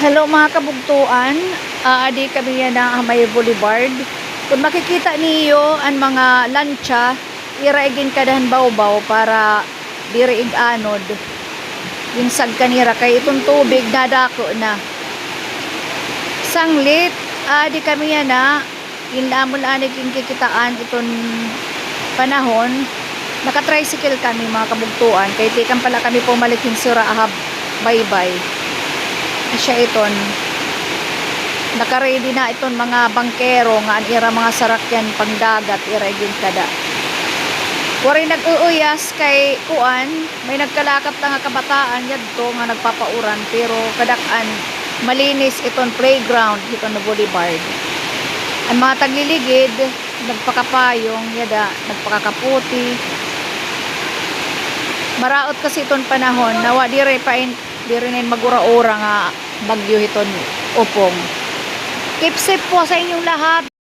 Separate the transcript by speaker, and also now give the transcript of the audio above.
Speaker 1: Hello mga kabugtuan, aadi kami yan na may boulevard. Kung makikita niyo ang mga lancha, iraigin kadahan bawbaw para diriig anod. Ginsag kanira kay itong tubig dadako na. Sanglit, aadi kami yan na inlamol anig yung kikitaan itong panahon. Naka-tricycle kami mga kabugtuan. Kay tikan pala kami pumalikin sura ahab bye-bye siya iton. Naka-ready na iton mga bangkero nga an ira mga sarakyan pangdagat ira igin kada Wari nag-uuyas kay kuan may nagkalakap na nga kabataan yadto nga nagpapauran pero kadakan malinis iton playground iton na boulevard. Ang mga tagliligid nagpakapayong yada nagpakakaputi. Maraot kasi iton panahon nawa dire pa in di rin magura-ura nga bagyo hiton upong. Keep safe po sa inyong lahat.